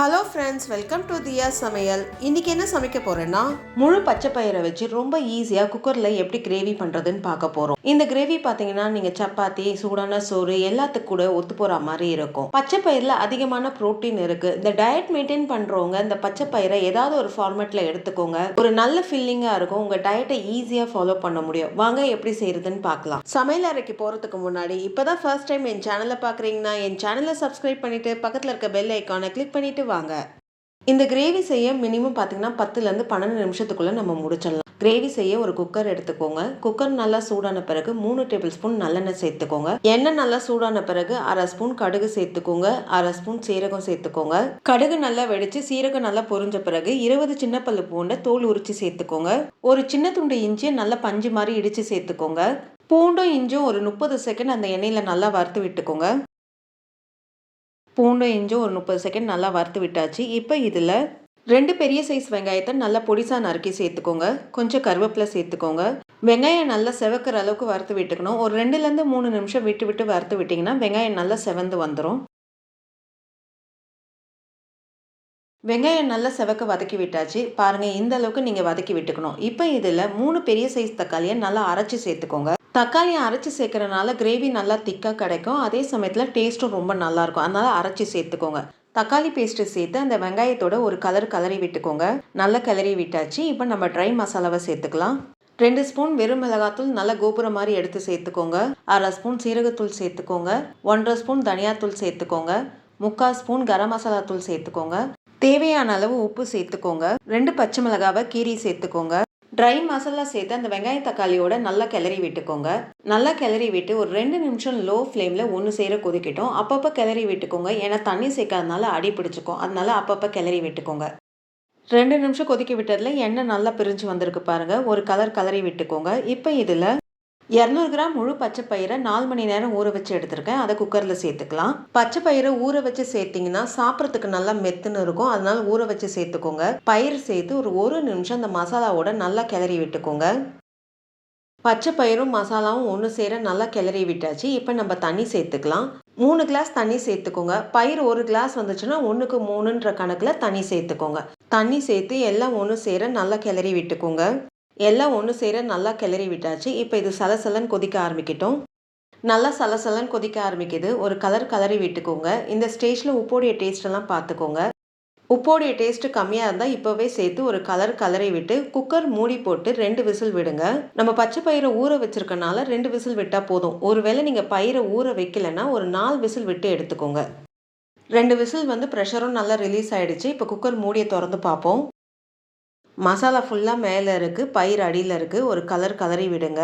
Hello friends welcome to Diya சமையல் இன்னைக்கு என்ன சமைக்க போறேன்னா முழு பச்சை பயிரை வச்சு ரொம்ப ஈஸியாக குக்கரில் எப்படி கிரேவி பண்ணுறதுன்னு பார்க்க போகிறோம் இந்த கிரேவி பார்த்தீங்கன்னா நீங்கள் சப்பாத்தி சூடான சோறு எல்லாத்துக்கு கூட ஒத்து போகிற மாதிரி இருக்கும். பச்சை பயிரில் அதிகமான புரோட்டீன் இருக்குது இந்த டயட் மெயின்டைன் பண்ணுறவங்க இந்த பச்சை பயிரை ஏதாவது ஒரு ஃபார்மேட்டில் எடுத்துக்கோங்க. ஒரு நல்ல ஃபில்லிங்காக இருக்கும். உங்கள் டயட்டை ஈஸியாக ஃபாலோ பண்ண முடியும். வாங்க எப்படி செய்கிறதுன்னு பார்க்கலாம். சமையல் அறைக்கு போறதுக்கு முன்னாடி இப்போ தான் ஃபர்ஸ்ட் டைம் என் சேனலை பார்க்குறீங்கன்னா என் சேனலை சப்ஸ்கிரைப் பண்ணிட்டு பக்கத்துல இருக்க பெல் ஐக்கானை கிளிக் பண்ணிட்டு வாங்க இந்த கிரேவி செய்ய மினிமம் பார்த்தீங்கன்னா பத்துலேருந்து பன்னெண்டு நிமிஷத்துக்குள்ளே நம்ம முடிச்சிடலாம். கிரேவி செய்ய ஒரு குக்கர் எடுத்துக்கோங்க. குக்கர் நல்லா சூடான பிறகு மூணு டேபிள் ஸ்பூன் நல்லெண்ணெய் சேர்த்துக்கோங்க. எண்ணெய் நல்லா சூடான பிறகு அரை ஸ்பூன் கடுகு சேர்த்துக்கோங்க. அரை ஸ்பூன் சீரகம் சேர்த்துக்கோங்க. கடுகு நல்லா வெடிச்சு சீரகம் நல்லா பொரிஞ்ச பிறகு இருபது சின்ன பல்லு பூண்டை தோல் உரிச்சு சேர்த்துக்கோங்க. ஒரு சின்ன துண்டு இஞ்சியை நல்லா பஞ்சு மாதிரி இடிச்சு சேர்த்துக்கோங்க. பூண்டும் இஞ்சும் ஒரு முப்பது செகண்ட் அந்த எண்ணெயில் நல்லா வறுத்து விட்டுக்கோங்க. பூண்டும் இஞ்சும் ஒரு முப்பது செகண்ட் நல்லா வறுத்து விட்டாச்சு. இப்போ இதில் ரெண்டு பெரிய சைஸ் வெங்காயத்தை நல்லா பொடிசாக நறுக்கி சேர்த்துக்கோங்க. கொஞ்சம் கருவேப்பிலை சேர்த்துக்கோங்க. வெங்காயம் நல்லா செவக்கிற அளவுக்கு வறுத்து விட்டுக்கணும். ஒரு ரெண்டுலேருந்து மூணு நிமிஷம் விட்டு விட்டு வறுத்து விட்டிங்கன்னா வெங்காயம் நல்லா செவந்து வந்துடும் வெங்காயம் நல்லா செவக்க வதக்கி விட்டாச்சு. பாருங்கள் இந்த அளவுக்கு நீங்கள் வதக்கி விட்டுக்கணும். இப்போ இதில் மூணு பெரிய சைஸ் தக்காளியை நல்லா அரைச்சி சேர்த்துக்கோங்க. தக்காளியை அரைச்சி சேர்க்குறனால கிரேவி நல்லா திக்காக கிடைக்கும். அதே சமயத்தில் டேஸ்ட்டும் ரொம்ப நல்லாயிருக்கும் அதனால் அரைச்சி சேர்த்துக்கோங்க. தக்காளி பேஸ்ட்டு சேர்த்து அந்த வெங்காயத்தோட ஒரு கலர் கலரி விட்டுக்கோங்க. நல்லா கலரி விட்டாச்சு. இப்போ நம்ம ட்ரை மசாலாவை சேர்த்துக்கலாம். ரெண்டு ஸ்பூன் வெறும் மிளகாத்தூள் நல்ல கோபுரம் மாதிரி எடுத்து சேர்த்துக்கோங்க. அரை ஸ்பூன் சீரகத்தூள் சேர்த்துக்கோங்க. ஒன்றரை ஸ்பூன் தனியாத்தூள் சேர்த்துக்கோங்க. முக்கால் ஸ்பூன் கரம் மசாலா தூள் சேர்த்துக்கோங்க. தேவையான அளவு உப்பு சேர்த்துக்கோங்க. ரெண்டு பச்சை மிளகாவை கீரி சேர்த்துக்கோங்க. ட்ரை மசாலா சேர்த்து அந்த வெங்காய தக்காளியோட நல்லா கிளறி விட்டுக்கோங்க. நல்லா கிளறி விட்டு ஒரு ரெண்டு நிமிஷம் லோ ஃப்ளேமில் ஒன்று சேர கொதிக்கட்டும். அப்பப்போ கிளறி விட்டுக்கோங்க. ஏன்னா தண்ணி சேர்க்காதனால அடி பிடிச்சிக்கும். அதனால அப்பப்போ கிளறி விட்டுக்கோங்க. ரெண்டு நிமிஷம் கொதிக்க விட்டதில் எண்ணெய் நல்லா பிரிஞ்சு வந்திருக்கு பாருங்கள் ஒரு கலர் கலரி விட்டுக்கோங்க. இப்போ இதில் இரநூறு கிராம் முழு பச்சை பயிரை நாலு மணி நேரம் ஊற வச்சு எடுத்திருக்கேன். அதை குக்கரில் சேர்த்துக்கலாம். பச்சை பயிரை ஊற வச்சு சேர்த்திங்கன்னா சாப்பிட்றதுக்கு நல்லா மெத்துன்னு இருக்கும். அதனால ஊற வச்சு சேர்த்துக்கோங்க. பயிர் சேர்த்து ஒரு ஒரு நிமிஷம் அந்த மசாலாவோட நல்லா கிளறி விட்டுக்கோங்க. பச்சை பயிரும் மசாலாவும் ஒன்று சேர நல்லா கிளறி விட்டாச்சு. இப்போ நம்ம தண்ணி சேர்த்துக்கலாம். மூணு கிளாஸ் தண்ணி சேர்த்துக்கோங்க. பயிர் ஒரு கிளாஸ் வந்துச்சுன்னா ஒன்றுக்கு மூணுன்ற கணக்கில் தண்ணி சேர்த்துக்கோங்க. தண்ணி சேர்த்து எல்லாம் ஒன்று சேர நல்லா கிளறி விட்டுக்கோங்க. எல்லாம் ஒன்று சேர நல்லா கிளறி விட்டாச்சு. இப்போ இது சலசலன்னு கொதிக்க ஆரம்பிக்கட்டும். நல்லா சலசலன்னு கொதிக்க ஆரம்பிக்குது. ஒரு கலர் கலரி விட்டுக்கோங்க. இந்த ஸ்டேஜில் உப்போடைய டேஸ்ட்டெல்லாம் பார்த்துக்கோங்க உப்போடைய டேஸ்ட்டு கம்மியாக இருந்தால் இப்போவே சேர்த்து ஒரு கலர் கலரை விட்டு குக்கர் மூடி போட்டு ரெண்டு விசில் விடுங்க. நம்ம பச்சை பயிரை ஊற வச்சுருக்கனால ரெண்டு விசில் விட்டால் போதும். ஒருவேளை நீங்கள் பயிரை ஊற வைக்கலைன்னா ஒரு நாலு விசில் விட்டு எடுத்துக்கோங்க. ரெண்டு விசில் வந்து ப்ரெஷரும் நல்லா ரிலீஸ் ஆகிடுச்சு இப்போ குக்கர் மூடியை திறந்து பார்ப்போம். மசாலா ஃபுல்லாக மேலே இருக்குது பயிர் அடியில் இருக்குது ஒரு கலர் கலரி விடுங்க.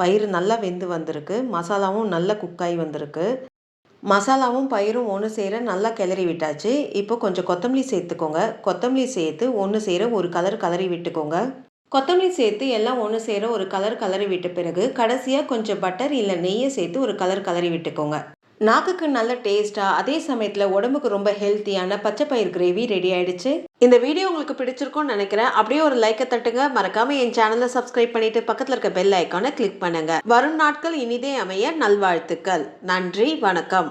பயிர் நல்லா வெந்து வந்திருக்கு. மசாலாவும் நல்லா குக்காகி வந்திருக்கு. மசாலாவும் பயிரும் ஒன்று சேர நல்லா கிளறி விட்டாச்சு. இப்போ கொஞ்சம் கொத்தமல்லி சேர்த்துக்கோங்க. கொத்தமல்லி சேர்த்து ஒன்று சேர ஒரு கலர் கலரி விட்டுக்கோங்க. கொத்தமல்லி சேர்த்து எல்லாம் ஒன்று சேர ஒரு கலர் கலரி விட்ட பிறகு கடைசியாக கொஞ்சம் பட்டர் இல்லை நெய்யை சேர்த்து ஒரு கலர் கலரி விட்டுக்கோங்க. நாக்குக்கு நல்ல டேஸ்ட்டாக அதே சமயத்தில் உடம்புக்கு ரொம்ப ஹெல்த்தியான பச்சை பயிர் கிரேவி ரெடி ஆயிடுச்சு. இந்த வீடியோ உங்களுக்கு பிடிச்சிருக்கும்னு நினைக்கிறேன். அப்படியே ஒரு லைக்கை தட்டுங்க. மறக்காம என் சேனலை சப்ஸ்கிரைப் பண்ணிட்டு பக்கத்தில் இருக்க பெல் ஐக்கானை கிளிக் பண்ணுங்க. வரும் நாட்கள் இனிதே அமைய நல்வாழ்த்துக்கள். நன்றி வணக்கம்.